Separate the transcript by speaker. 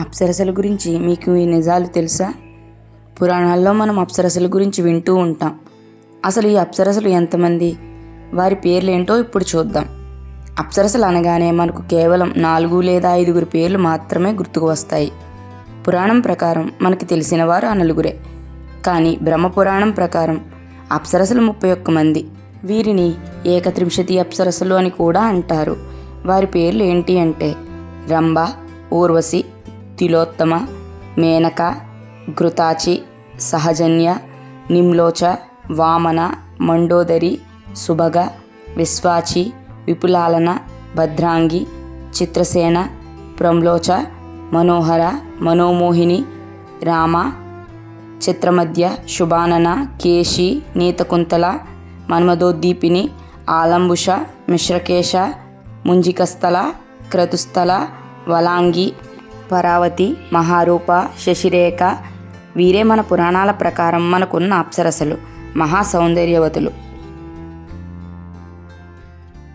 Speaker 1: అప్సరసల గురించి మీకు ఈ నిజాలు తెలుసా? పురాణాల్లో మనం అప్సరసల గురించి వింటూ ఉంటాం. అసలు ఈ అప్సరసలు ఎంతమంది? వారి పేర్లేంటో ఇప్పుడు చూద్దాం. అప్సరసలు అనగానే మనకు కేవలం నాలుగు లేదా ఐదుగురు పేర్లు మాత్రమే గుర్తుకు వస్తాయి. పురాణం ప్రకారం మనకి తెలిసిన వారు ఆ నలుగురే. కానీ బ్రహ్మపురాణం ప్రకారం అప్సరసలు ముప్పై ఒక్క మంది. వీరిని ఏకత్రింశతి అప్సరసలు అని కూడా అంటారు. వారి పేర్లు ఏంటి అంటే రంభ ఊర్వశి తిలోత్తమ మేనక ఘృతాచి సహజన్య నిమ్లోచ వామన మండోదరి సుభగ విశ్వాచి విపులాలన భద్రాంగి చిత్రసేన ప్రమ్లోచ మనోహర మనోమోహిని రామ చిత్రమధ్య శుభానన కేశి నీతకుంతల మన్మధోద్దీపిని ఆలంబుష మిశ్రకేశ ముంజికస్థల క్రతుస్థల వలాంగి పరావతి మహారూప శశిరేఖ వీరే మన పురాణాల ప్రకారం మనకున్న అప్సరసలు మహా సౌందర్యవతులు.